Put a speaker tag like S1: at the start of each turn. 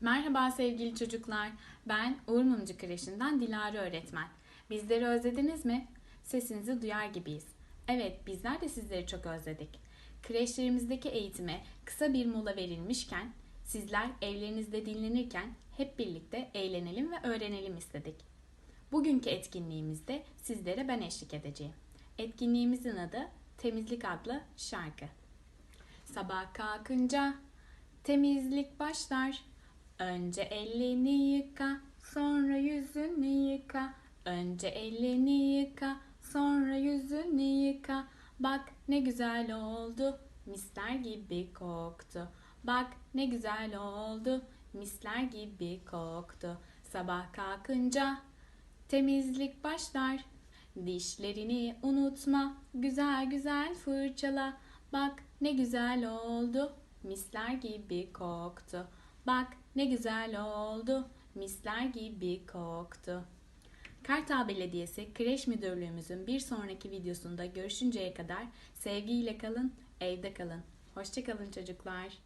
S1: Merhaba sevgili çocuklar. Ben Uğur Mumcu Kreşi'nden Dilara öğretmen. Bizleri özlediniz mi? Sesinizi duyar gibiyiz. Evet, bizler de sizleri çok özledik. Kreşlerimizdeki eğitime kısa bir mola verilmişken, sizler evlerinizde dinlenirken hep birlikte eğlenelim ve öğrenelim istedik. Bugünkü etkinliğimizde sizlere ben eşlik edeceğim. Etkinliğimizin adı Temizlik adlı şarkı. Sabah kalkınca temizlik başlar. Önce elini yıka, sonra yüzünü yıka. Önce elini yıka, sonra yüzünü yıka. Bak ne güzel oldu, misler gibi koktu. Bak ne güzel oldu, misler gibi koktu. Sabah kalkınca temizlik başlar. Dişlerini unutma, güzel güzel fırçala. Bak ne güzel oldu, misler gibi koktu. Bak ne güzel oldu, misler gibi koktu. Kartal Belediyesi Kreş Müdürlüğümüzün bir sonraki videosunda görüşünceye kadar sevgiyle kalın, evde kalın. Hoşçakalın çocuklar.